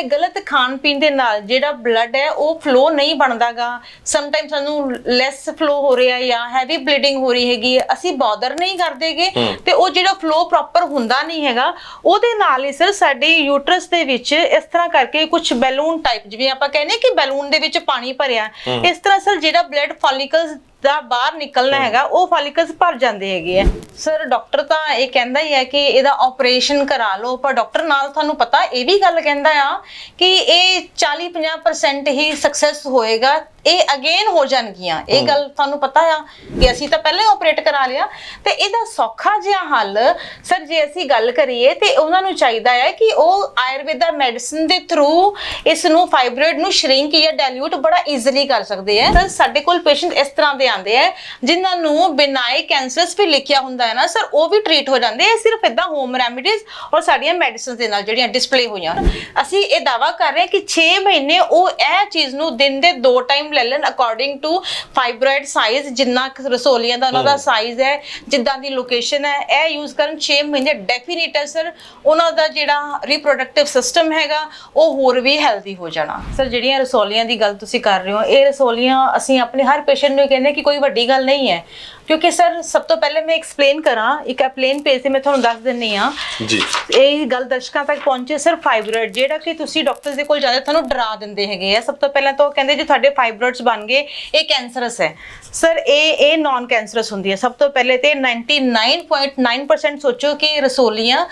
ਸਾਡੇ ਗਲਤ ਖਾਣ ਪੀਣ ਦੇ ਨਾਲ ਜਿਹੜਾ ਬਲੱਡ ਹੈ ਉਹ ਫਲੋ ਨਹੀਂ ਬਣਦਾਗਾ। ਸਮ ਟਾਈਮ ਸਾਨੂੰ ਲੈਸ ਫਲੋ ਹੋ ਰਿਹਾ ਜਾਂ ਹੈਵੀ ਬਲੀਡਿੰਗ ਹੋ ਰਹੀ ਹੈਗੀ ਅਸੀਂ ਬਾਦਰ ਨਹੀਂ ਕਰਦੇਗੇ ਤੇ ਉਹ ਜਿਹੜਾ ਫਲੋ ਪ੍ਰੋਪਰ ਹੁੰਦਾ ਨਹੀਂ ਹੈਗਾ ਉਹਦੇ ਨਾਲ ਹੀ ਸਰ ਸਾਡੇ ਯੂਟਰਸ ਦੇ ਵਿੱਚ ਇਸ ਤਰ੍ਹਾਂ ਕਰਕੇ ਕੁਝ ਬੈਲੂਨ ਟਾਈਪ ਜਿਵੇਂ ਆਪਾਂ ਕਹਿੰਦੇ ਕਿ ਬੈਲੂਨ ਦੇ ਵਿੱਚ ਪਾਣੀ ਭਰਿਆ। ਇਸ ਤਰ੍ਹਾਂ ਸਰ ਜਿਹੜਾ ਬਲੱਡ ਫੋਲਿਕਲਸ ਦਾ ਬਾਹਰ ਨਿਕਲਣਾ ਹੈਗਾ ਉਹ ਫਾਲਿਕਲਸ ਭਰ ਜਾਂਦੇ ਹੈਗੇ ਆ। ਸਰ ਡਾਕਟਰ ਤਾਂ ਇਹ ਕਹਿੰਦਾ ਹੀ ਹੈ ਕਿ ਇਹਦਾ ਆਪਰੇਸ਼ਨ ਕਰਾ ਲਓ ਪਰ ਡਾਕਟਰ ਨਾਲ ਤੁਹਾਨੂੰ ਪਤਾ ਇਹ ਵੀ ਗੱਲ ਕਹਿੰਦਾ ਆ ਕਿ ਇਹ 40-50% ਹੀ ਸਕਸੈਸ ਹੋਏਗਾ ਇਹ ਅਗੇਨ ਹੋ ਜਾਣਗੀਆਂ। ਇਹ ਗੱਲ ਤੁਹਾਨੂੰ ਪਤਾ ਆ ਕਿ ਅਸੀਂ ਤਾਂ ਪਹਿਲਾਂ ਹੀ ਆਪਰੇਟ ਕਰਾ ਲਿਆ। ਤੇ ਇਹਦਾ ਸੌਖਾ ਜਿਹਾ ਹੱਲ ਸਰ ਜੇ ਅਸੀਂ ਗੱਲ ਕਰੀਏ ਤੇ ਉਹਨਾਂ ਨੂੰ ਚਾਹੀਦਾ ਹੈ ਕਿ ਉਹ ਆਯੁਰਵੇਦਾ ਮੈਡੀਸਨ ਦੇ ਥਰੂ ਇਸ ਨੂੰ ਫਾਈਬਰੋਇਡ ਨੂੰ ਸ਼੍ਰਿੰਕ ਜਾਂ ਡਾਇਲੂਟ ਬੜਾ ਈਜ਼ੀਲੀ ਕਰ ਸਕਦੇ ਆ ਸਰ ਸਾਡੇ ਕੋਲ ਪੇਸ਼ੈਂਟ ਇਸ ਤਰ੍ਹਾਂ ਦੇ ਆਉਂਦੇ ਆ ਜਿਨ੍ਹਾਂ ਨੂੰ ਬਿਨਾਈ ਕੈਂਸਰਸ ਵੀ ਲਿਖਿਆ ਹੁੰਦਾ ਹੈ ਨਾ ਸਰ ਉਹ ਵੀ ਟ੍ਰੀਟ ਹੋ ਜਾਂਦੇ ਆ ਸਿਰਫ ਇਦਾਂ ਹੋਮ ਰੈਮੇਡੀਜ਼ ਔਰ ਸਾਡੀਆਂ ਮੈਡੀਸਿਨਸ ਦੇ ਨਾਲ ਜਿਹੜੀਆਂ ਡਿਸਪਲੇ ਹੋਈਆਂ। ਅਸੀਂ ਇਹ ਦਾਵਾ ਕਰ ਰਹੇ ਹਾਂ ਕਿ 6 ਮਹੀਨੇ ਉਹ ਇਹ ਚੀਜ਼ ਨੂੰ ਦਿਨ ਦੇ ਦੋ ਟਾਈਮ ਲੈ ਲੈਣ ਅਕੋਰਡਿੰਗ ਟੂ ਫਾਈਬਰੋਇਡ ਸਾਈਜ਼ ਜਿੰਨਾ ਰਸੋਲੀਆਂ ਦਾ ਉਹਨਾਂ ਦਾ ਸਾਈਜ਼ ਹੈ ਜਿੱਦਾਂ ਦੀ ਲੋਕੇਸ਼ਨ ਹੈ ਇਹ ਯੂਜ਼ ਕਰਨ 6 ਮਹੀਨੇ ਡੈਫੀਨਿਟ ਹੈ ਸਰ ਉਹਨਾਂ ਦਾ ਜਿਹੜਾ ਰਿਪਰੋਡਕਟਿਵ ਸਿਸਟਮ ਹੈਗਾ ਉਹ ਹੋਰ ਵੀ ਹੈਲਦੀ ਹੋ ਜਾਣਾ। ਸਰ ਜਿਹੜੀਆਂ ਰਸੋਲੀਆਂ ਦੀ ਗੱਲ ਤੁਸੀਂ ਕਰ ਰਹੇ ਹੋ ਇਹ ਰਸੋਲੀਆਂ ਅਸੀਂ ਆਪਣੇ ਹਰ ਪੇਸ਼ੈਂਟ ਨੂੰ ਕਹਿੰਦੇ ਕਿ ਕੋਈ ਵੱਡੀ ਗੱਲ ਨਹੀਂ ਹੈ। ਕਿਉਂਕਿ ਸਰ ਸਭ ਤੋਂ ਪਹਿਲੇ ਮੈਂ ਐਕਸਪਲੇਨ ਕਰਾਂ ਇੱਕ ਪਲੇਨ ਪੇਜ ਤੇ ਮੈਂ ਤੁਹਾਨੂੰ ਦੱਸ ਦਿੰਨੀ ਆ। ਜੀ। ਇਹ ਗੱਲ ਦਰਸ਼ਕਾਂ ਤੱਕ ਪਹੁੰਚੇ ਸਰ ਫਾਈਬਰੋਇਡ ਜਿਹੜਾ ਕਿ ਤੁਸੀਂ ਡਾਕਟਰ ਦੇ ਕੋਲ ਜਾਂਦੇ ਤੁਹਾਨੂੰ ਡਰਾ ਦਿੰਦੇ ਹੈਗੇ ਆ। ਸਭ ਤੋਂ ਪਹਿਲਾਂ ਤਾਂ ਉਹ ਕਹਿੰਦੇ ਜੇ ਤੁਹਾਡੇ ਫਾਈਬਰੋਇਡਸ ਬਣ ਗਏ ਇਹ ਕੈਂਸਰਸ ਹੈ। ਸਰ ਇਹ ਇਹ ਨਾਨ ਕੈਂਸਰਸ ਹੁੰਦੀ ਹੈ। ਸਭ ਤੋਂ ਪਹਿਲੇ ਤੇ 99.9% ਸੋਚੋ ਕਿ ਰਸੋਲੀਆਂ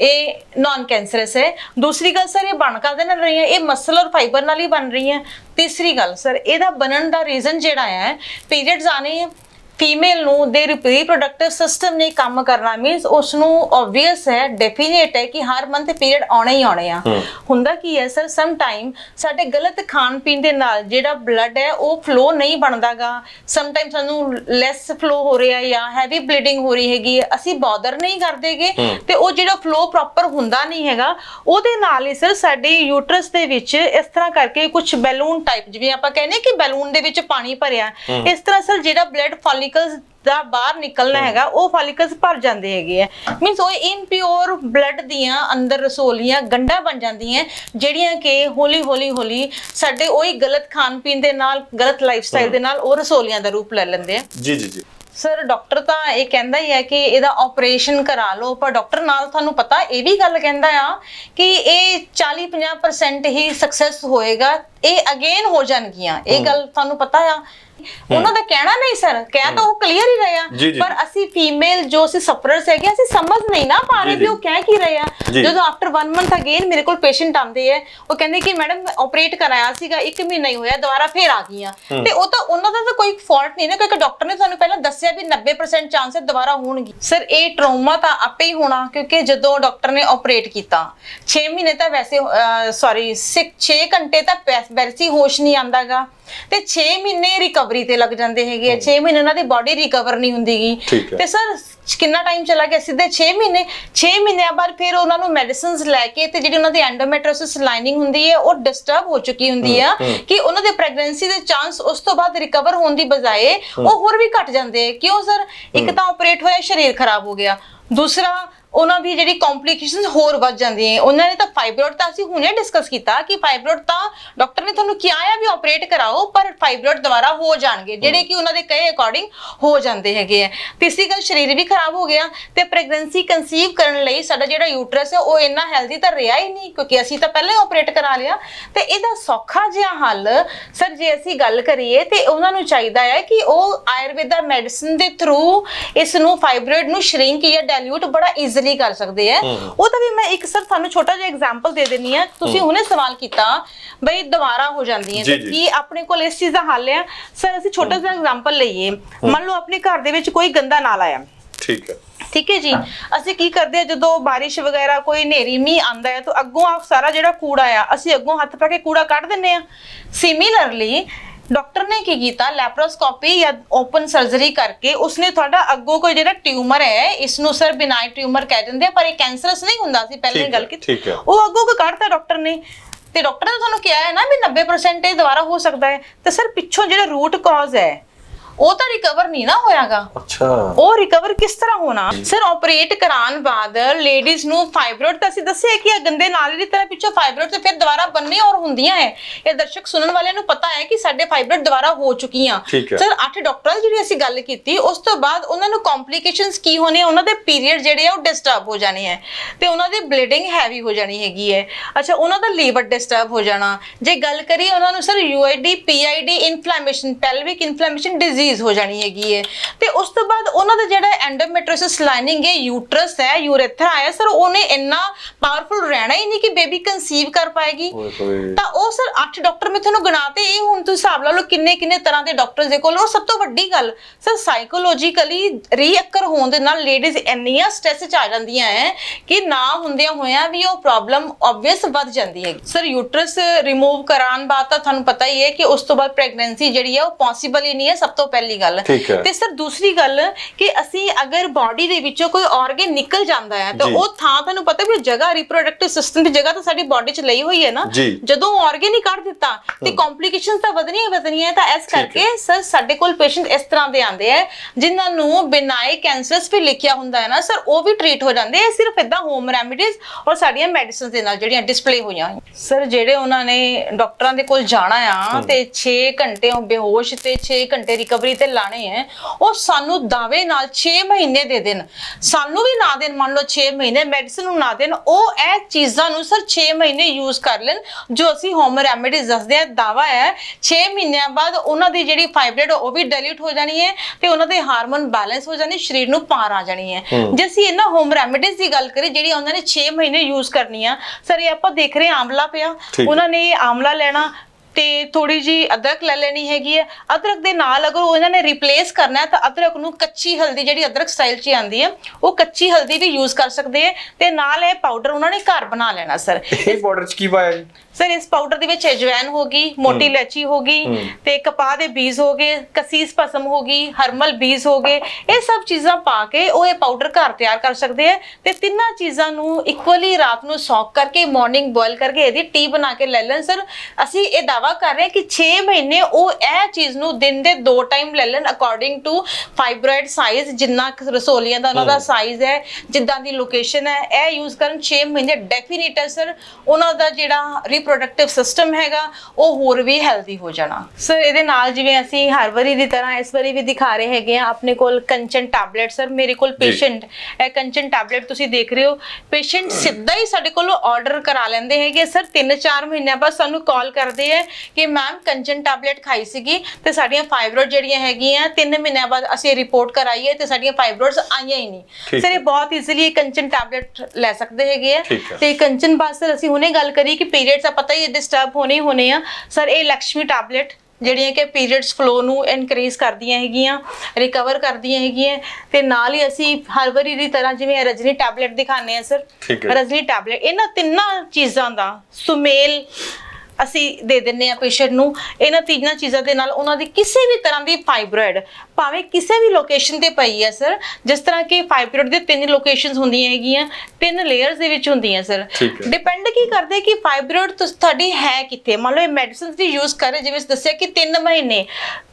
ਇਹ ਨਾਨ ਕੈਂਸਰਸ ਹੈ। ਦੂਸਰੀ ਗੱਲ ਸਰ ਇਹ ਬਣ ਕਾਹਦੇ ਨਾਲ ਰਹੀ ਹੈ ਇਹ ਮਸਲ ਔਰ ਫਾਈਬਰ ਨਾਲ ਹੀ ਬਣ ਰਹੀ ਹੈ ਤੀਸਰੀ ਗੱਲ ਸਰ ਇਹਦਾ ਬਣਨ ਦਾ ਰੀਜ਼ਨ ਜਿਹੜਾ ਹੈ ਪੀਰੀਅਡਸ ਆਣੇ ਫੀਮੇਲ ਨੂੰ ਦੇ ਰਿਪਰੋਡਕਟਿਵ ਸਿਸਟਮ ਨੇ ਕੰਮ ਕਰਨਾ ਮੀਨਸ ਉਸ ਨੂੰ ਆਬਵੀਅਸ ਹੈ ਡੈਫੀਨੇਟ ਹੈ ਕਿ ਹਰ ਮੰਥ ਪੀਰੀਅਡ ਆਉਣੇ ਹੀ ਆਉਣੇ ਆ। ਹੁੰਦਾ ਕੀ ਹੈ ਸਰ ਸਮ ਟਾਈਮ ਸਾਡੇ ਗਲਤ ਖਾਣ ਪੀਣ ਦੇ ਨਾਲ ਜਿਹੜਾ ਬਲੱਡ ਹੈ ਉਹ ਫਲੋ ਨਹੀਂ ਬਣਦਾਗਾ। ਸਮ ਟਾਈਮ ਸਾਨੂੰ ਲੈਸ ਫਲੋ ਹੋ ਰਿਹਾ ਜਾਂ ਹੈਵੀ ਬਲੀਡਿੰਗ ਹੋ ਰਹੀ ਹੈਗੀ ਅਸੀਂ ਬਾਦਰ ਨਹੀਂ ਕਰਦੇਗੇ ਤੇ ਉਹ ਜਿਹੜਾ ਫਲੋ ਪ੍ਰੋਪਰ ਹੁੰਦਾ ਨਹੀਂ ਹੈਗਾ ਉਹਦੇ ਨਾਲ ਹੀ ਸਰ ਸਾਡੇ ਯੂਟਰਸ ਦੇ ਵਿੱਚ ਇਸ ਤਰ੍ਹਾਂ ਕਰਕੇ ਕੁਝ ਬੈਲੂਨ ਟਾਈਪ ਜਿਵੇਂ ਆਪਾਂ ਕਹਿੰਦੇ ਕਿ ਬੈਲੂਨ ਦੇ ਵਿੱਚ ਪਾਣੀ ਭਰਿਆ। ਇਸ ਤਰ੍ਹਾਂ ਸਰ ਜਿਹੜਾ ਬਲੱਡ ਫੋਲਿਕਲਸ ਦਾ ਬਾਹਰ ਨਿਕਲਣਾ ਹੈਗਾ ਉਹ ਫੋਲਿਕਲਸ ਭਰ ਜਾਂਦੇ ਹੈਗੇ ਆ। ਮੀਨਸ ਉਹ ਇਨਪਿਓਰ ਬਲੱਡ ਦੀਆਂ ਅੰਦਰ ਰਸੋਲੀਆਂ ਗੰਡਾ ਬਣ ਜਾਂਦੀਆਂ ਜਿਹੜੀਆਂ ਕਿ ਹੌਲੀ ਹੌਲੀ ਹੌਲੀ ਸਾਡੇ ਉਹੀ ਗਲਤ ਖਾਣ ਪੀਣ ਦੇ ਨਾਲ ਗਲਤ ਲਾਈਫਸਟਾਈਲ ਦੇ ਨਾਲ ਉਹ ਰਸੋਲੀਆਂ ਦਾ ਰੂਪ ਲੈ ਲੈਂਦੇ ਆ। ਜੀ ਜੀ ਜੀ। ਸਰ ਡਾਕਟਰ ਤਾਂ ਇਹ ਕਹਿੰਦਾ ਹੀ ਹੈ ਕਿ ਇਹਦਾ ਆਪਰੇਸ਼ਨ ਕਰਾ ਲਓ ਪਰ ਡਾਕਟਰ ਨਾਲ ਤੁਹਾਨੂੰ ਪਤਾ ਇਹ ਵੀ ਗੱਲ ਕਹਿੰਦਾ ਆ ਕਿ ਇਹ 40-50% ਹੀ ਸਕਸੈਸ ਹੋਏਗਾ ਇਹ ਅਗੇਨ ਹੋ ਜਾਣਗੀਆਂ। ਇਹ ਗੱਲ ਤੁਹਾਨੂੰ ਪਤਾ ਆ। ਉਹਨਾਂ ਦਾ ਕਹਿਣਾ ਨਹੀਂ ਸਰ। ਕਹਿ ਤਾਂ ਉਹ ਕਲੀਅਰ ਹੀ ਰਿਹਾ। ਪਰ ਅਸੀਂ ਫੀਮੇਲ ਜੋ ਅਸੀਂ ਸਫਰਰਸ ਹੈਗੇ ਅਸੀਂ ਸਮਝ ਨਹੀਂ ਨਾ ਪਾ ਰਹੇ ਵੀ। ਉਹ ਕਹਿ ਕੀ ਰਹੇ ਆ। ਜਦੋਂ ਆਫਟਰ 1 ਮੰਥ ਅਗੇਨ ਮੇਰੇ ਕੋਲ ਪੇਸ਼ੈਂਟ ਆਉਂਦੇ ਆ ਉਹ ਕਹਿੰਦੇ ਕਿ ਮੈਡਮ ਆਪਰੇਟ ਕਰਾਇਆ ਸੀਗਾ 1 ਮਹੀਨਾ ਹੀ ਹੋਇਆ ਦੁਬਾਰਾ ਫੇਰ ਆ ਗਈਆਂ। ਤੇ ਉਹ ਤਾਂ ਉਹਨਾਂ ਦਾ ਤਾਂ ਕੋਈ ਫਾਲਟ ਨਹੀਂ ਨਾ ਕਿਉਂਕਿ ਡਾਕਟਰ ਨੇ ਸਾਨੂੰ ਪਹਿਲਾਂ ਦੱਸਿਆ ਵੀ 90% ਚਾਂਸ ਹੈ ਦੁਬਾਰਾ ਹੋਣਗੇ। ਸਰ ਇਹ ਟਰਾਮਾ ਤਾਂ ਆਪੇ ਹੀ ਹੋਣਾ ਕਿਉਂਕਿ ਜਦੋਂ ਡਾਕਟਰ ਨੇ ਆਪਰੇਟ ਕੀਤਾ 6 ਮਹੀਨੇ ਤਾਂ ਵੈਸੇ ਸੌਰੀ 6 ਘੰਟੇ ਤਾਂ ਵੈਸ- ਹੋਸ਼ ਨਹੀਂ ਆਂਦਾਗਾ ਤੇ 6 ਮਹੀਨੇ ਰਿਕਵਰੀ ਤੇ ਲੱਗ ਜਾਂਦੇ ਹੈਗੇ 6 ਮਹੀਨੇ ਉਹਨਾਂ ਦੀ ਬਾਡੀ ਰਿਕਵਰ ਨਹੀਂ ਹੁੰਦੀਗੀ। ਠੀਕ ਹੈ। ਤੇ ਸਰ ਕਿੰਨਾ ਟਾਈਮ ਚਲਾ ਗਿਆ? ਸਿੱਧੇ 6 ਮਹੀਨੇ 6 ਮਹੀਨਿਆਂ ਬਾਅਦ ਫਿਰ ਉਹਨਾਂ ਨੂੰ ਮੈਡੀਸਿਨਸ ਲੈ ਕੇ ਤੇ ਜਿਹੜੀ ਉਹਨਾਂ ਦੀ ਐਂਡੋਮੈਟ੍ਰਿਓਸਿਸ ਲਾਈਨਿੰਗ ਹੁੰਦੀ ਹੈ ਉਹ ਡਿਸਟਰਬ ਹੋ ਚੁੱਕੀ ਹੁੰਦੀ ਆ ਕਿ ਉਹਨਾਂ ਦੇ ਪ੍ਰੈਗਨੈਂਸੀ ਦੇ ਚਾਂਸ ਉਸ ਤੋਂ ਬਾਅਦ ਰਿਕਵਰ ਹੋਣ ਦੀ ਬਜਾਏ ਉਹ ਹੋਰ ਵੀ ਘਟ ਜਾਂਦੇ ਆ। ਕਿਉਂ ਸਰ ਇੱਕ ਤਾਂ ਆਪਰੇਟ ਹੋਇਆ ਸਰੀਰ ਖਰਾਬ ਹੋ ਗਿਆ। ਦੂਸਰਾ ਉਹਨਾਂ ਦੀ ਜਿਹੜੀ ਕੰਪਲਿਕੇਸ਼ਨਸ ਹੋਰ ਵੱਧ ਜਾਂਦੀਆਂ ਉਹਨਾਂ ਨੇ ਤਾਂ ਫਾਈਬਰੋਇਡ ਤਾਂ ਅਸੀਂ ਹੁਣੇ ਡਿਸਕਸ ਕੀਤਾ ਕਿ ਫਾਈਬਰੋਇਡ ਤਾਂ ਡਾਕਟਰ ਨੇ ਤੁਹਾਨੂੰ ਕਿਹਾ ਆ ਵੀ ਆਪਰੇਟ ਕਰਾਓ, ਪਰ ਫਾਈਬਰੋਇਡ ਦੁਬਾਰਾ ਹੋ ਜਾਣਗੇ, ਜਿਹੜੇ ਕਿ ਉਹਨਾਂ ਦੇ ਕਹੇ ਅਕੋਰਡਿੰਗ ਹੋ ਜਾਂਦੇ ਹੈਗੇ ਆ। ਤੀਸਰੀ ਗੱਲ, ਸਰੀਰ ਵੀ ਖਰਾਬ ਹੋ ਗਿਆ ਤੇ ਪ੍ਰੈਗਨੈਂਸੀ ਕਨਸੀਵ ਕਰਨ ਲਈ ਸਾਡਾ ਜਿਹੜਾ ਯੂਟਰਸ ਹੈ, ਉਹ ਇੰਨਾ ਹੈਲਦੀ ਤਾਂ ਰਿਹਾ ਹੀ ਨਹੀਂ, ਕਿਉਂਕਿ ਅਸੀਂ ਤਾਂ ਪਹਿਲਾਂ ਹੀ ਆਪਰੇਟ ਕਰਾ ਲਿਆ। ਤੇ ਇਹਦਾ ਸੌਖਾ ਜਿਹਾ ਹੱਲ, ਸਰ, ਜੇ ਅਸੀਂ ਗੱਲ ਕਰੀਏ ਤੇ ਉਹਨਾਂ ਨੂੰ ਚਾਹੀਦਾ ਹੈ ਕਿ ਉਹ ਆਯੁਰਵੇਦਾ ਮੈਡੀਸਨ ਦੇ ਥਰੂ ਇਸ ਨੂੰ ਫਾਈਬਰੋਇਡ ਨੂੰ ਸ਼੍ਰਿੰਕ ਜਾਂ ਡਾਇਲੂਟ ਬੜਾ ਈਜ਼ੀ ਈਜ਼ੀਲੀ ਕਰ ਸਕਦੇ ਆ ਉਹਦਾ ਵੀ ਮੈਂ ਇੱਕ ਸਰ ਤੁਹਾਨੂੰ ਛੋਟਾ ਜਿਹਾ ਐਗਜ਼ਾਮਪਲ ਦੇ ਦਿੰਨੀ ਆ। ਤੁਸੀਂ ਹੁਣੇ ਸਵਾਲ ਕੀਤਾ ਬਈ ਦੁਬਾਰਾ ਹੋ ਜਾਂਦੀ ਹੈ ਜੀ, ਤੇ। ਕੀ ਆਪਣੇ ਕੋਲ ਇਸ ਚੀਜ਼ ਦਾ ਹੱਲ ਹੈ ਸਰ ਅਸੀਂ ਛੋਟਾ ਜਿਹਾ ਐਗਜ਼ਾਮਪਲ ਲਈਏ। ਮੰਨ ਲਓ ਆਪਣੇ ਘਰ ਦੇ ਵਿੱਚ ਕੋਈ ਗੰਦਾ ਨਾਲਾ ਆ। ਠੀਕ ਹੈ ਠੀਕ ਹੈ ਜੀ। ਅਸੀਂ ਕੀ ਕਰਦੇ ਆ ਜਦੋਂ ਬਾਰਿਸ਼ ਵਗੈਰਾ ਕੋਈ ਹਨੇਰੀ ਮੀਂਹ ਆਂਦਾ ਹੈ ਤਾਂ ਅੱਗੋਂ ਆ ਸਾਰਾ ਜਿਹੜਾ ਕੂੜਾ ਆ ਅਸੀਂ ਅੱਗੋਂ ਹੱਥ ਪਾ ਕੇ ਕੂੜਾ ਕੱਢ ਦਿੰਨੇ ਆ। ਸਿਮਿਲਰਲੀ ਡਾਕਟਰ ਨੇ ਕੀ ਕੀਤਾ? ਲੈਪਰੋਸਕੋਪੀ ਜਾਂ ਓਪਨ ਸਰਜਰੀ ਕਰਕੇ ਉਸਨੇ ਤੁਹਾਡਾ ਅੱਗੋਂ ਕੋਈ ਜਿਹੜਾ ਟਿਊਮਰ ਹੈ ਇਸ ਨੂੰ ਸਰ ਬਿਨਾਈ ਟਿਊਮਰ ਕਹਿ ਦਿੰਦੇ ਆ ਪਰ ਇਹ ਕੈਂਸਰਸ ਨਹੀਂ ਹੁੰਦਾ ਸੀ ਪਹਿਲਾਂ ਹੀ ਠੀਕ ਗੱਲ ਕੀਤੀ। ਉਹ ਅੱਗੋਂ ਕੋ ਕੱਢਤਾ ਡਾਕਟਰ ਨੇ। ਤੇ ਡਾਕਟਰ ਨੇ ਤੁਹਾਨੂੰ ਕਿਹਾ ਹੈ ਨਾ ਵੀ 90% ਇਹ ਦੁਬਾਰਾ ਹੋ ਸਕਦਾ ਹੈ। ਤੇ ਸਰ ਪਿੱਛੋਂ ਜਿਹੜਾ ਰੂਟ ਕਾਜ਼ ਹੈ ਉਹ ਤਾਂ ਰਿਕਵਰ ਨਹੀਂ ਨਾ ਹੋਇਆਗਾ। ਅੱਛਾ। ਉਹ ਰਿਕਵਰ ਕਿਸ ਤਰ੍ਹਾਂ ਹੋਣਾ? ਸਰ ਆਪਰੇਟ ਕਰਾਉਣ ਬਾਅਦ ਲੇਡੀਜ਼ ਨੂੰ ਫਾਈਬਰੋਇਡ ਤਾਂ ਅਸੀਂ ਦੱਸਿਆ ਕਿ ਇਹ ਗੰਦੇ ਨਾਲੇ ਦੀ ਤਰ੍ਹਾਂ ਪਿੱਛੋਂ ਫਾਈਬਰੋਇਡ ਤੇ ਫਿਰ ਦੁਬਾਰਾ ਬੰਨੇ ਔਰ ਹੁੰਦੀਆਂ ਹੈ ਇਹ ਦਰਸ਼ਕ ਸੁਣਨ ਵਾਲਿਆਂ ਨੂੰ ਪਤਾ ਹੈ ਕਿ ਸਾਡੇ ਫਾਈਬਰੋਇਡ ਦੁਬਾਰਾ ਹੋ ਚੁੱਕੀਆਂ। ਸਰ ਅੱਠ ਡਾਕਟਰਾਂ ਦੀ ਜਿਹੜੀ ਅਸੀਂ ਗੱਲ ਕੀਤੀ ਉਸ ਤੋਂ ਬਾਅਦ ਉਹਨਾਂ ਨੂੰ ਕੰਪਲਿਕੇਸ਼ਨਸ ਕੀ ਹੋਣੇ ਉਹਨਾਂ ਦੇ ਪੀਰੀਅਡ ਜਿਹੜੇ ਆ ਉਹ ਡਿਸਟਰਬ ਹੋ ਜਾਣੇ ਹੈ ਤੇ ਉਹਨਾਂ ਦੀ ਬਲੀਡਿੰਗ ਹੈਵੀ ਹੋ ਜਾਣੀ ਹੈਗੀ ਹੈ ਅੱਛਾ ਉਹਨਾਂ ਦਾ ਲੀਵਰ ਡਿਸਟਰਬ ਹੋ ਜਾਣਾ। ਜੇ ਗੱਲ ਕਰੀਏ ਉਹਨਾਂ ਨੂੰ sir UID PID inflammation pelvic inflammation disease ਹੋ ਜਾਣੀ ਹੈਗੀ ਹੈ ਤੇ ਉਸ ਤੋਂ ਬਾਅਦ ਉਹਨਾਂ ਦਾ ਜਿਹੜਾ ਐਂਡੋਮੈਟ੍ਰਿਓਸਿਸ ਲਾਈਨਿੰਗ ਹੈ ਯੂਟਰਸ ਹੈ ਯੂਰੇਥਰਾ ਹੈ ਸਰ ਉਹਨੇ ਇੰਨਾ ਪਾਵਰਫੁਲ ਰਹਿਣਾ ਹੀ ਨਹੀਂ ਕਿ ਬੇਬੀ ਕਨਸੀਵ ਕਰ ਪਾਏਗੀ। ਤਾਂ ਉਹ ਸਰ ਅੱਠ ਡਾਕਟਰ ਮੈਂ ਤੁਹਾਨੂੰ ਗਿਣਾਤੇ ਇਹ ਹੁਣ ਤੁਸੀਂ ਹਿਸਾਬ ਲਾ ਲਓ ਕਿੰਨੇ ਕਿੰਨੇ ਤਰ੍ਹਾਂ ਦੇ ਡਾਕਟਰਸ ਦੇ ਕੋਲ। ਔਰ ਸਭ ਤੋਂ ਵੱਡੀ ਗੱਲ ਸਰ ਸਾਈਕੋਲੋਜੀਕਲੀ ਰੀਅਕਰ ਹੋਣ ਦੇ ਨਾਲ ਲੇਡੀਜ਼ ਇੰਨੀਆਂ ਸਟ੍ਰੈਸ ਚ ਆ ਜਾਂਦੀਆਂ ਹੈ ਕਿ ਨਾ ਹੁੰਦਿਆਂ ਹੋਇਆਂ ਵੀ ਉਹ ਪ੍ਰੋਬਲਮ ਆਬਵੀਅਸ ਵੱਧ ਜਾਂਦੀ ਹੈ ਸਰ ਯੂਟਰਸ ਰਿਮੂਵ ਕਰਾਉਣ ਬਾਅਦ ਤਾਂ ਤੁਹਾਨੂੰ ਪਤਾ ਹੀ ਹੈ ਕਿ ਉਸ ਤੋਂ ਬਾਅਦ ਪ੍ਰੈਗਨੈਂਸੀ ਜਿਹੜੀ ਹੈ ਉਹ ਪੋਸੀਬਲ ਹੀ ਨਹੀਂ ਹੈ ਸਭ ਤੋਂ ਪਹਿਲੀ ਗੱਲ ਠੀਕ ਹੈ। ਤੇ ਸਰ ਦੂਸਰੀ ਗੱਲ ਕਿ ਅਸੀਂ ਅਗਰ ਬਾਡੀ ਦੇ ਵਿੱਚੋਂ ਕੋਈ ਆਰਗਨ ਨਿਕਲ ਜਾਂਦਾ ਹੈ ਤਾਂ ਜੀ। ਉਹ ਥਾਂ ਤੁਹਾਨੂੰ ਪਤਾ ਵੀ ਉਹ ਜਗ੍ਹਾ ਰਿਪਰੋਡਕਟਿਵ ਸਿਸਟਮ ਦੀ ਜਗ੍ਹਾ ਤਾਂ ਸਾਡੀ ਬਾਡੀ 'ਚ ਲਈ ਹੋਈ ਹੈ ਨਾ ਜੀ। ਜਦੋਂ ਆਰਗਨ ਹੀ ਕੱਢ ਦਿੱਤਾ ਤੇ ਕੰਪਲਿਕੇਸ਼ਨਸ ਤਾਂ ਵਧਣੀਆਂ ਹੀ ਵਧਣੀਆਂ ਤਾਂ ਇਸ। ਕਰਕੇ ਸਰ ਸਾਡੇ ਕੋਲ ਪੇਸ਼ੈਂਟ ਇਸ ਤਰ੍ਹਾਂ ਦੇ ਆਉਂਦੇ ਆ ਜਿਨ੍ਹਾਂ ਨੂੰ ਬਿਨਾਈ ਕੈਂਸਰਸ ਵੀ ਲਿਖਿਆ ਹੁੰਦਾ ਹੈ ਨਾ ਸਰ ਉਹ ਵੀ ਟ੍ਰੀਟ ਹੋ ਜਾਂਦੇ ਆ ਸਿਰਫ ਇਦਾਂ ਹੋਮ ਰੈਮੀਡੀਜ਼ ਔਰ ਸਾਡੀਆਂ ਮੈਡੀਸਿਨਸ ਦੇ ਨਾਲ ਜਿਹੜੀਆਂ ਡਿਸਪਲੇ ਹੋਈਆਂ ਸਰ ਜਿਹੜੇ ਉਹਨਾਂ ਨੇ ਡਾਕਟਰਾਂ ਦੇ ਕੋਲ ਜਾਣਾ ਆ ਤੇ 6 ਘੰਟੇ ਉਹ ਬੇਹੋਸ਼ ਤੇ 6 ਘੰਟੇ ਰਿਕਵਰੀ ਤੇ ਲਾਣੇ ਆ ਉਹ ਸਾਨੂੰ ਦਾਅਵੇ ਨਾਲ 6 ਮਹੀਨੇ ਦੇ ਦੇਣ। ਸਾਨੂੰ ਵੀ ਨਾ ਦੇਣ ਮੰਨ ਲਓ 6 ਮਹੀਨੇ ਮੈਡੀਸਿਨ ਨੂੰ ਨਾ ਦੇਣ ਉਹ ਇਹ ਚੀਜ਼ਾਂ ਨੂੰ ਸਰ 6 ਮਹੀਨੇ ਯੂਜ਼ ਕਰ ਲੈਣ ਜੋ ਅਸੀਂ ਹੋਮ ਰੈਮੇਡੀਜ਼ ਦੱਸਦੇ ਆ ਦਾਵਾ ਹੈ 6 ਮਹੀਨਿਆਂ ਬਾਅਦ ਉਹਨਾਂ ਦੀ ਜਿਹੜੀ ਫਾਈਬਰੇਡ ਉਹ ਵੀ ਡਿਲੀਟ ਹੋ ਜਾਣੀ ਹੈ ਤੇ ਉਹਨਾਂ ਦੇ ਹਾਰਮੋਨ ਬੈਲੈਂਸ ਹੋ ਜਾਣੇ ਸਰੀਰ ਨੂੰ ਪਾਰ ਆ ਜਾਣੀ ਹੈ। ਜੇ ਅਸੀਂ ਇਹਨਾਂ ਹੋਮ ਰੈਮੇਡੀਜ਼ ਦੀ ਗੱਲ ਕਰੀ ਜਿਹੜੀ ਉਹਨਾਂ ਨੇ 6 ਮਹੀਨੇ ਯੂਜ਼ ਕਰਨੀ ਆ ਸਰ ਇਹ ਆਪਾਂ ਦੇਖ ਰਹੇ ਆਮਲਾ ਪਿਆ। ਉਹਨਾਂ ਨੇ ਇਹ ਆਮਲਾ ਲੈਣਾ ਤੇ ਥੋੜੀ ਜੀ ਅਦਰਕ ਲੈ ਲੈਣੀ ਹੈਗੀ ਹੈ। ਅਦਰਕ ਦੇ ਨਾਲ ਅਗਰ ਉਹ ਇਹਨਾਂ ਨੇ ਰਿਪਲੇਸ ਕਰਨਾ ਹੈ ਤਾਂ ਅਦਰਕ ਨੂੰ ਕੱਚੀ ਹਲਦੀ ਜਿਹੜੀ ਅਦਰਕ ਸਟਾਈਲ 'ਚ ਹੀ ਆਉਂਦੀ ਹੈ ਉਹ ਕੱਚੀ ਹਲਦੀ ਵੀ ਯੂਜ਼ ਕਰ ਸਕਦੇ ਹੈ ਤੇ ਨਾਲ ਇਹ ਪਾਊਡਰ ਉਹਨਾਂ ਨੇ ਘਰ ਬਣਾ ਲੈਣਾ ਸਰ। ਇਹ ਬਾਰਡਰ ਚ ਕੀ ਪਾਇਆ ਜੀ? ਸਰ ਇਸ ਪਾਊਡਰ ਦੇ ਵਿੱਚ ਅਜਵੈਨ ਹੋਗੀ ਮੋਟੀ ਇਲਾਚੀ ਹੋਗੀ ਤੇ ਕਪਾਹ ਦੇ ਬੀਜ ਹੋਗੇ ਕਸੀਸ ਭਸਮ ਹੋਗੀ ਹਰਮਲ ਬੀਜ ਹੋਗੇ ਇਹ ਸਭ ਚੀਜ਼ਾਂ ਪਾ ਕੇ ਉਹ ਇਹ ਪਾਊਡਰ ਘਰ ਤਿਆਰ ਕਰ ਸਕਦੇ ਆ ਤੇ ਤਿੰਨਾਂ ਚੀਜ਼ਾਂ ਨੂੰ ਇਕੁਅਲੀ ਰਾਤ ਨੂੰ ਸੌਕ ਕਰਕੇ ਮਾਰਨਿੰਗ ਬੋਇਲ ਕਰਕੇ ਇਹਦੀ ਟੀ ਬਣਾ ਕੇ ਲੈ ਲੈਣ ਸਰ। ਅਸੀਂ ਇਹ ਦਾਵਾ ਕਰ ਰਹੇ ਕਿ 6 ਮਹੀਨੇ ਉਹ ਇਹ ਚੀਜ਼ ਨੂੰ ਦਿਨ ਦੇ ਦੋ ਟਾਈਮ ਲੈ ਲੈਣ ਅਕੋਰਡਿੰਗ ਟੂ ਫਾਈਬਰੋਇਡ ਸਾਈਜ਼ ਜਿੰਨਾ ਰਸੋਲੀਆਂ ਦਾ ਉਹਨਾਂ ਦਾ ਸਾਈਜ਼ ਹੈ ਜਿੱਦਾਂ ਦੀ ਲੋਕੇਸ਼ਨ ਹੈ ਇਹ ਯੂਜ਼ ਕਰਨ 6 ਮਹੀਨੇ ਡੈਫੀਨਿਟ ਹੈ ਸਰ ਉਹਨਾਂ ਦਾ ਜਿਹੜਾ ਰਿਪਰੋਡਕਟਿਵ ਸਿਸਟਮ ਹੈਗਾ ਉਹ ਹੋਰ ਵੀ ਹੈਲਦੀ ਹੋ ਜਾਣਾ। ਸਰ ਇਹਦੇ ਨਾਲ ਜਿਵੇਂ ਅਸੀਂ ਹਰ ਵਾਰੀ ਦੀ ਤਰ੍ਹਾਂ ਇਸ ਵਾਰੀ ਵੀ ਦਿਖਾ ਰਹੇ ਹੈਗੇ ਆ ਆਪਣੇ ਕੋਲ ਕੰਚਨ ਟੈਬਲੇਟ ਸਰ ਮੇਰੇ ਕੋਲ ਪੇਸ਼ੈਂਟ ਇਹ ਕੰਚਨ ਟੈਬਲੇਟ ਤੁਸੀਂ ਦੇਖ ਰਹੇ ਹੋ। ਪੇਸ਼ੈਂਟ ਸਿੱਧਾ ਹੀ ਸਾਡੇ ਕੋਲੋਂ ਆਰਡਰ ਕਰਾ ਲੈਂਦੇ ਹੈਗੇ ਸਰ 3-4 ਮਹੀਨਿਆਂ ਬਾਅਦ ਸਾਨੂੰ ਕਾਲ ਕਰਦੇ ਆ। ਕਿ ਮੈਮ ਕੰਚਨ ਟੈਬਲੇਟ ਖਾਈ ਸੀਗੀ ਤੇ ਸਾਡੀਆਂ ਫਾਈਬਰੋਇਡ ਜਿਹੜੀਆਂ ਹੈਗੀਆਂ 3 ਮਹੀਨਿਆਂ ਬਾਅਦ ਅਸੀਂ ਰਿਪੋਰਟ ਕਰਾਈ ਹੈ ਤੇ ਸਾਡੀਆਂ ਫਾਈਬਰੋਇਡਸ ਆਈਆਂ ਹੀ ਨਹੀਂ। ਸਰ ਇਹ ਬਹੁਤ ਈਜ਼ੀਲੀ ਕੰਚਨ ਟੈਬਲੇਟ ਲੈ ਸਕਦੇ ਹੈਗੇ ਆ। ਤੇ ਕੰਚਨ ਬਾਅਦ ਸਰ ਅਸੀਂ ਹੁਣੇ ਗੱਲ ਕਰੀ ਕਿ ਪੀਰੀਅਡਸ ਆ ਪਤਾ ਹੀ ਡਿਸਟਰਬ ਹੋਣੇ ਹੀ ਹੋਣੇ ਆ। ਸਰ ਇਹ ਲక్ష్ਮੀ ਟੈਬਲੇਟ ਜਿਹੜੀਆਂ ਕਿ ਪੀਰੀਅਡਸ ਫਲੋ ਨੂੰ ਇਨਕਰੀਜ਼ ਕਰਦੀਆਂ ਹੈਗੀਆਂ ਰਿਕਵਰ ਕਰਦੀਆਂ ਹੈਗੀਆਂ ਤੇ ਨਾਲ ਹੀ ਅਸੀਂ ਹਰ ਵਾਰੀ ਦੀ ਤਰ੍ਹਾਂ ਜਿਵੇਂ ਰਜਨੀ ਟੈਬਲੇਟ ਦਿਖਾਉਂਦੇ ਆ ਸਰ। ਰਜਨੀ ਟੈਬਲੇਟ ਇਹਨਾਂ ਤਿੰਨਾਂ ਚੀਜ਼ਾਂ ਦਾ ਸੁਮੇਲ ਅਸੀਂ ਦੇ ਦਿੰਨੇ ਆ ਪੇਸ਼ੈਂਟ ਨੂੰ। ਇਹਨਾਂ ਤਿੰਨਾਂ ਚੀਜ਼ਾਂ ਦੇ ਨਾਲ ਉਹਨਾਂ ਦੀ ਕਿਸੇ ਵੀ ਤਰ੍ਹਾਂ ਦੀ ਫਾਈਬਰੋਇਡ ਭਾਵੇਂ ਕਿਸੇ ਵੀ ਲੋਕੇਸ਼ਨ ਤੇ ਪਈ ਹੈ ਸਰ ਜਿਸ ਤਰ੍ਹਾਂ ਕਿ ਫਾਈਬਰੋਇਡ ਦੇ ਤਿੰਨ ਲੋਕੇਸ਼ਨਸ ਹੁੰਦੀਆਂ ਹੈਗੀਆਂ ਤਿੰਨ ਲੇਅਰਸ ਦੇ ਵਿੱਚ ਹੁੰਦੀਆਂ ਸਰ। ਡਿਪੈਂਡ ਕੀ ਕਰਦੇ ਕਿ ਫਾਈਬਰੋਇਡ ਤੁਹਾਡੀ ਹੈ ਕਿੱਥੇ? ਮੰਨ ਲਓ ਇਹ ਮੈਡੀਸਿਨਸ ਦੀ ਯੂਜ਼ ਕਰ ਰਹੇ ਜਿਵੇਂ ਦੱਸਿਆ ਕਿ 3 ਮਹੀਨੇ।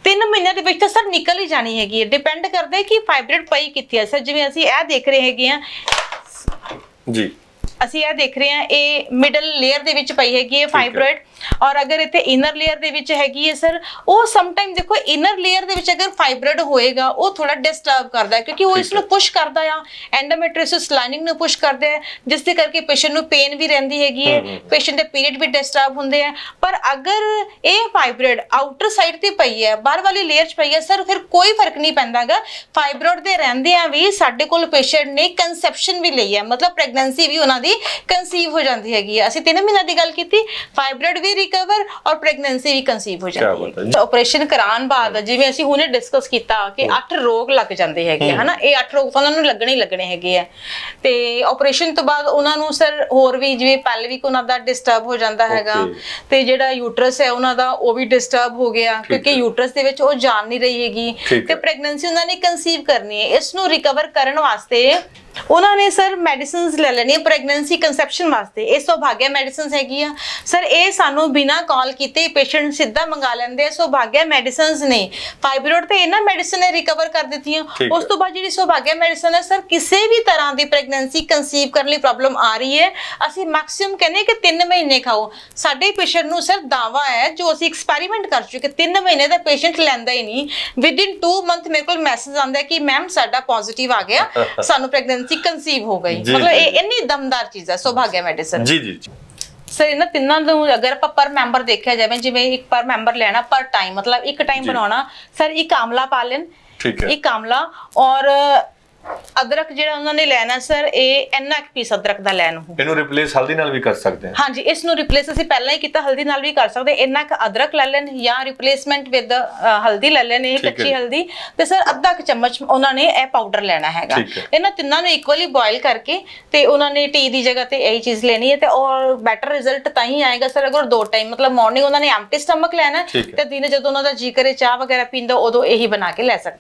3 ਮਹੀਨਿਆਂ ਦੇ ਵਿੱਚ ਤਾਂ ਸਰ ਨਿਕਲ ਹੀ ਜਾਣੀ ਹੈਗੀ ਹੈ। ਡਿਪੈਂਡ ਕਰਦੇ ਕਿ ਫਾਈਬਰੋਇਡ ਪਈ ਕਿੱਥੇ ਹੈ ਸਰ ਜਿਵੇਂ ਅਸੀਂ ਇਹ ਦੇਖ ਰਹੇ ਹੈਗੇ ਆ ਜੀ। ਅਸੀਂ ਇਹ ਦੇਖ ਰਹੇ ਹਾਂ ਇਹ ਮਿਡਲ ਲੇਅਰ ਦੇ ਵਿੱਚ ਪਈ ਹੈਗੀ ਹੈ ਫਾਈਬਰੋਇਡ ਔਰ ਅਗਰ ਇੱਥੇ ਇਨਰ ਲੇਅਰ ਦੇ ਵਿੱਚ ਹੈਗੀ ਹੈ ਸਰ ਉਹ ਸਮ ਟਾਈਮ ਦੇਖੋ ਇਨਰ ਲੇਅਰ ਦੇ ਵਿੱਚ ਅਗਰ ਫਾਈਬਰੋਇਡ ਹੋਏਗਾ ਉਹ ਥੋੜਾ ਡਿਸਟਰਬ ਕਰਦਾ ਹੈ ਕਿਉਂਕਿ ਉਹ ਇਸ ਨੂੰ ਪੁਸ਼ ਕਰਦਾ ਆ। ਐਂਡੋਮੈਟ੍ਰਿਓਸਿਸ ਲਾਈਨਿੰਗ ਨੂੰ ਪੁਸ਼ ਕਰਦੇ ਆ ਜਿਸ ਦੇ ਕਰਕੇ ਪੇਸ਼ੈਂਟ ਨੂੰ ਪੇਨ ਵੀ ਰਹਿੰਦੀ ਹੈਗੀ ਹੈ ਪੇਸ਼ੈਂਟ ਦੇ ਪੀਰੀਅਡ ਵੀ ਡਿਸਟਰਬ ਹੁੰਦੇ ਆ ਪਰ ਅਗਰ ਇਹ ਫਾਈਬਰੋਇਡ ਆਊਟਰ ਸਾਈਡ ਤੇ ਪਈ ਹੈ ਬਾਹਰ ਵਾਲੀ ਲੇਅਰ 'ਚ ਪਈ ਹੈ ਸਰ ਫਿਰ ਕੋਈ ਫ਼ਰਕ ਨਹੀਂ ਪੈਂਦਾਗਾ ਫਾਈਬਰੋਇਡ ਦੇ ਰਹਿੰਦੇ ਆ ਵੀ ਸਾਡੇ ਕੋਲ ਪੇਸ਼ੈਂਟ ਨੇ ਕੰਸੈਪਸ਼ਨ ਵੀ ਲਈ ਹੈ ਮਤਲਬ ਪ੍ਰੈਗਨੈਂਸੀ ਵੀ ਉਹਨਾਂ ਦੀ ਕਨਸੀਵ ਹੋ ਜਾਂਦੀ ਹੈਗੀ ਹੈ। ਅਸੀਂ 3 ਮਹੀਨਿਆਂ ਦੀ ਗੱਲ ਕੀਤੀ ਫਾਈਬਰੋਇਡ ਵੀ ਰਿਕਵਰ ਔਰ ਪ੍ਰੈਗਨੈਂਸੀ ਵੀ ਕਨਸੀਵ ਹੋ ਜਾਂਦੀ ਹੈ। ਆਪਰੇਸ਼ਨ ਕਰਾਉਣ ਬਾਅਦ ਜਿਵੇਂ ਅਸੀਂ ਹੁਣੇ ਡਿਸਕਸ ਕੀਤਾ ਕਿ 8 ਰੋਗ ਲੱਗ ਜਾਂਦੇ ਹੈਗੇ ਹਨਾ? ਇਹ 8 ਰੋਗ ਤਾਂ ਉਹਨਾਂ ਨੂੰ ਲੱਗਣੇ ਹੀ ਲੱਗਣੇ ਹੈਗੇ ਆ। ਤੇ ਆਪਰੇਸ਼ਨ ਤੋਂ ਬਾਅਦ ਉਹਨਾਂ ਨੂੰ ਸਰ ਹੋਰ ਵੀ ਜਿਵੇਂ ਪੈਲਵਿਕ ਉਹਨਾਂ ਦਾ ਡਿਸਟਰਬ ਹੋ ਜਾਂਦਾ ਹੈਗਾ. ਤੇ ਜਿਹੜਾ ਯੂਟਰਸ ਹੈ ਉਹਨਾਂ ਦਾ ਉਹ ਵੀ ਡਿਸਟਰਬ ਹੋ ਗਿਆ। ਕਿਉਂਕਿ। ਯੂਟਰਸ ਦੇ ਵਿੱਚ ਉਹ ਜਾਨ ਨਹੀਂ ਰਹੀ ਹੈਗੀ। ਤੇ। ਪ੍ਰੈਗਨੈਂਸੀ ਉਹਨਾਂ ਨੇ ਕਨਸੀਵ ਕਰਨੀ ਹੈ। ਇਸ ਨੂੰ ਰਿਕਵਰ ਕਰਨ ਵਾਸਤੇ ਉਹਨਾਂ ਨੇ ਸਰ ਮੈਡੀਸਿਨਸ ਲੈ ਲੈਣੀ ਪ੍ਰੈਗਨੈਂਸੀ ਕਨਸੈਪਸ਼ਨ ਵਾਸਤੇ। ਇਹ ਸੌਭਾਗਿਆ ਮੈਡੀਸਿਨਸ ਹੈਗੀ ਆ ਸਰ ਇਹ ਸਾਨੂੰ ਬਿਨਾ ਕਾਲ ਕੀਤੇ ਪੇਸ਼ੈਂਟ ਸਿੱਧਾ ਮੰਗਾ ਲੈਂਦੇ ਆ। ਸੌਭਾਗਿਆ ਮੈਡੀਸਿਨਸ ਨੇ। ਫਾਈਬਰੋਇਡ ਤੇ ਇਹਨਾਂ ਮੈਡੀਸਿਨ ਨੇ ਰਿਕਵਰ ਕਰ ਦਿੱਤੀਆਂ। ਉਸ। ਤੋਂ ਬਾਅਦ ਜਿਹੜੀ ਸੌਭਾਗਿਆ ਮੈਡੀਸਨ ਹੈ ਸਰ ਕਿਸੇ ਵੀ ਤਰ੍ਹਾਂ ਦੀ ਪ੍ਰੈਗਨੈਂਸੀ ਕਨਸੀਵ ਕਰਨ ਲਈ ਪ੍ਰੋਬਲਮ ਆ ਰਹੀ ਹੈ। ਅਸੀਂ ਮੈਕਸਿਮਮ ਕਹਿੰਦੇ ਕਿ 3 ਮਹੀਨੇ ਖਾਓ। ਸਾਡੇ ਪੇਸ਼ੈਂਟ ਨੂੰ ਸਰ ਦਾਵਾ ਹੈ ਜੋ ਅਸੀਂ ਐਕਸਪੈਰੀਮੈਂਟ ਕਰ ਚੁੱਕੇ 3 ਮਹੀਨੇ ਦਾ ਪੇਸ਼ੈਂਟ ਲੈਂਦਾ ਹੀ ਨਹੀਂ। ਵਿਦ ਇਨ 2 ਮੰਥ ਮੇਰੇ ਕੋਲ ਮੈਸੇਜ ਆਉਂਦਾ ਕਿ ਮੈਮ ਸਾਡਾ ਪੋਜ਼ਿਟਿਵ ਆ ਗਿਆ। ਸਾਨੂੰ ਪ੍ਰੈਗਨੈਂਸੀ ਹੋ ਗਈ ਜੀ, ਮਤਲਬ ਜੀ, ਇਹ। ਇੰਨੀ ਦਮਦਾਰ ਚੀਜ਼ ਹੈ ਸੌਭਾਗਿਆ ਮੈਡੀਸਨ ਜੀ ਜੀ ਜੀ ਸਰ ਇਹਨਾਂ ਤਿੰਨਾਂ ਨੂੰ ਅਗਰ ਆਪਾਂ ਪਰ ਮੈਂਬਰ ਦੇਖਿਆ ਜਾਵੇ ਜਿਵੇਂ ਇੱਕ ਪਰ ਮੈਂਬਰ ਲੈਣਾ ਪਰ ਟਾਈਮ ਮਤਲਬ ਇੱਕ ਟਾਈਮ ਜੀ। ਬਣਾਉਣਾ ਸਰ ਇੱਕ ਆਮਲਾ ਪਾ ਲੈਣ ਠੀਕ ਹੈ ਇੱਕ ਆਮਲਾ ਔਰ ਅਦਰਕ ਜਿਹੜਾ ਉਹਨਾਂ ਨੇ ਲੈਣਾ ਸਰ ਇਹ ਇੰਨਾ ਕੁ ਪੀਸ ਅਦਰਕ ਦਾ ਲੈਣ ਉਹ ਇਹਨੂੰ ਰਿਪਲੇਸ ਹਲਦੀ ਨਾਲ ਵੀ ਕਰ ਸਕਦੇ ਹਾਂ ਹਾਂਜੀ ਇਸ ਨੂੰ ਰਿਪਲੇਸ ਅਸੀਂ ਪਹਿਲਾਂ ਹੀ ਕੀਤਾ ਹਲਦੀ ਨਾਲ ਵੀ ਕਰ ਸਕਦੇ ਇੰਨਾ ਕੁ ਅਦਰਕ ਲੈ ਲੈਣ ਜਾਂ ਰਿਪਲੇਸਮੈਂਟ ਵਿਦ ਹਲਦੀ ਲੈ ਲੈਣ ਇਹ ਕੱਚੀ। ਹਲਦੀ ਤੇ ਸਰ ਅੱਧਾ ਕੁ ਚਮਚ ਉਹਨਾਂ ਨੇ ਇਹ ਪਾਊਡਰ ਲੈਣਾ ਹੈਗਾ। ਇਹਨਾਂ ਤਿੰਨਾਂ ਨੂੰ ਇਕੁਅਲੀ ਬੋਇਲ ਕਰਕੇ ਤੇ ਉਹਨਾਂ ਨੇ ਟੀ ਦੀ ਜਗ੍ਹਾ ਤੇ ਇਹੀ ਚੀਜ਼ ਲੈਣੀ ਹੈ ਤੇ ਔਰ ਬੈਟਰ ਰਿਜ਼ਲਟ ਤਾਂ ਹੀ ਆਏਗਾ ਸਰ ਅਗਰ ਦੋ ਟਾਈਮ ਮਤਲਬ ਮਾਰਨਿੰਗ ਉਹਨਾਂ ਨੇ ਐਮਟੀ ਸਟਮਕ ਲੈਣਾ। ਤੇ ਦਿਨੇ ਜਦੋਂ ਉਹਨਾਂ ਦਾ ਜੀ ਕਰੇ ਚਾਹ ਵਗੈਰਾ ਪੀਂਦਾ ਉਦੋਂ ਇਹੀ ਬਣਾ ਕੇ ਲੈ ਸਕਦੇ